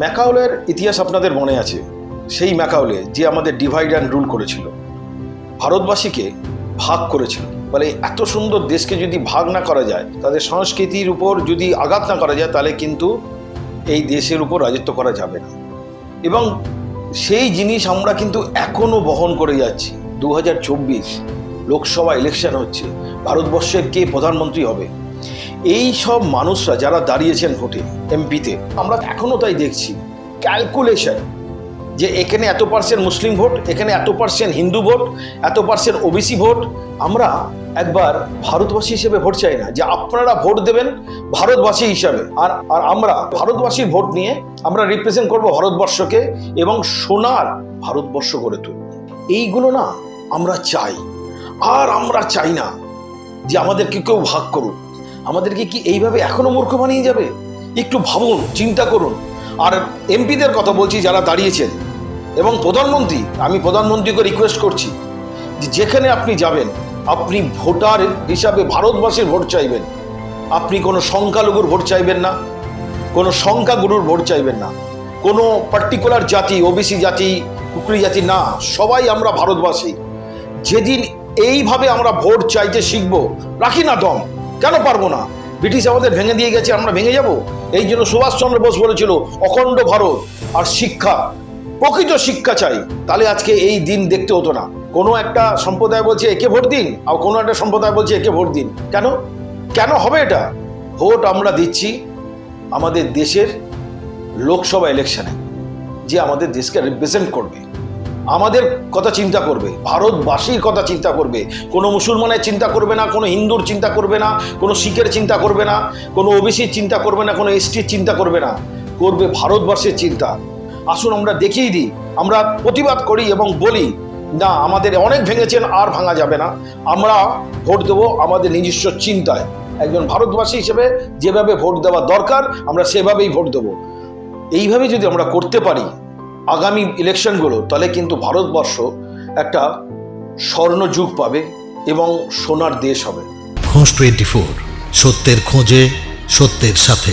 ম্যাকাউলের ইতিহাস আপনাদের মনে আছে, সেই ম্যাকাউলে যে আমাদের ডিভাইড অ্যান্ড রুল করেছিল, ভারতবাসীকে ভাগ করেছিল। বলে এত সুন্দর দেশকে যদি ভাগ না করা যায়, তাদের সংস্কৃতির উপর যদি আঘাত না করা যায়, তাহলে কিন্তু এই দেশের উপর রাজত্ব করা যাবে না। এবং সেই জিনিস আমরা কিন্তু এখনও বহন করে যাচ্ছি। দু হাজার চব্বিশ লোকসভা ইলেকশন হচ্ছে, ভারতবর্ষের কে প্রধানমন্ত্রী হবে? এই সব মানুষরা যারা দাঁড়িয়েছেন ভোটে, এমপিতে, আমরা এখনও তাই দেখছি। ক্যালকুলেশন যে এখানে এত পার্সেন্ট মুসলিম ভোট, এখানে এত পার্সেন্ট হিন্দু ভোট, এত পার্সেন্ট ওবিসি ভোট, আমরা একবার ভারতবাসী হিসেবে ভোট চাই না, যে আপনারা ভোট দেবেন ভারতবাসী হিসাবে। আর আর আমরা ভারতবাসীর ভোট নিয়ে আমরা রিপ্রেজেন্ট করব ভারতবর্ষকে এবং সোনার ভারতবর্ষ গড়ে তুলব। এইগুলো না আমরা চাই। আর আমরা চাই না যে আমাদেরকে কেউ ভাগ করুক। আমাদেরকে কি এইভাবে এখনও মূর্খ বানিয়ে যাবে? একটু ভাবুন, চিন্তা করুন। আর এমপিদের কথা বলছি যারা দাঁড়িয়েছেন। এবং প্রধানমন্ত্রী, আমি প্রধানমন্ত্রীকে রিকোয়েস্ট করছি যে যেখানে আপনি যাবেন, আপনি ভোটার হিসাবে ভারতবাসীর ভোট চাইবেন। আপনি কোনো সংখ্যালঘুর ভোট চাইবেন না, কোনো সংখ্যাগুরুর ভোট চাইবেন না। কোনো পার্টিকুলার জাতি ওবিসি জাতি, কুকরি জাতি না, সবাই আমরা ভারতবাসী। যেদিন এইভাবে আমরা ভোট চাইতে শিখব, রাখি না দম। কেন পারব না? ব্রিটিশ আমাদের ভেঙে দিয়ে গেছে, আমরা ভেঙে যাব? এই জন্য সুভাষচন্দ্র বোস বলেছিল, অখণ্ড ভারত আর শিক্ষা, প্রকৃত শিক্ষা চাই। তাহলে আজকে এই দিন দেখতে হতো না। কোনো একটা সম্প্রদায় বলছে, একে ভোট দিন। আর কোনো একটা সম্প্রদায় বলছে, একে ভোট দিন। কেন? কেন হবে এটা? ভোট আমরা দিচ্ছি আমাদের দেশের লোকসভা ইলেকশনে যে আমাদের দেশকে রিপ্রেজেন্ট করবে। আমাদের কথা চিন্তা করবে, ভারতবাসীর কথা চিন্তা করবে, কোনো মুসলমানের চিন্তা করবে না, কোনো হিন্দুর চিন্তা করবে না, কোনো শিখের চিন্তা করবে না, কোনো ওবিসির চিন্তা করবে না, কোনো এসটির চিন্তা করবে না, করবে ভারতবর্ষের চিন্তা। আসুন আমরা দেখিয়ে দিই, আমরা প্রতিবাদ করি এবং বলি, না, আমাদের অনেক ভেঙেছেন, আর ভাঙা যাবে না, আমরা ভোট দেবো আমাদের নিজস্ব চিন্তায়। একজন ভারতবাসী হিসেবে যেভাবে ভোট দেওয়া দরকার, আমরা সেভাবেই ভোট দেবো। এইভাবে যদি আমরা করতে পারি আগামী ইলেকশনগুলো, তাহলে কিন্তু ভারতবর্ষ একটা স্বর্ণযুগ পাবে এবং সোনার দেশ হবে। খোঁজ টোয়েন্টি ফোর সত্যের খোঁজে, সত্যের সাথে।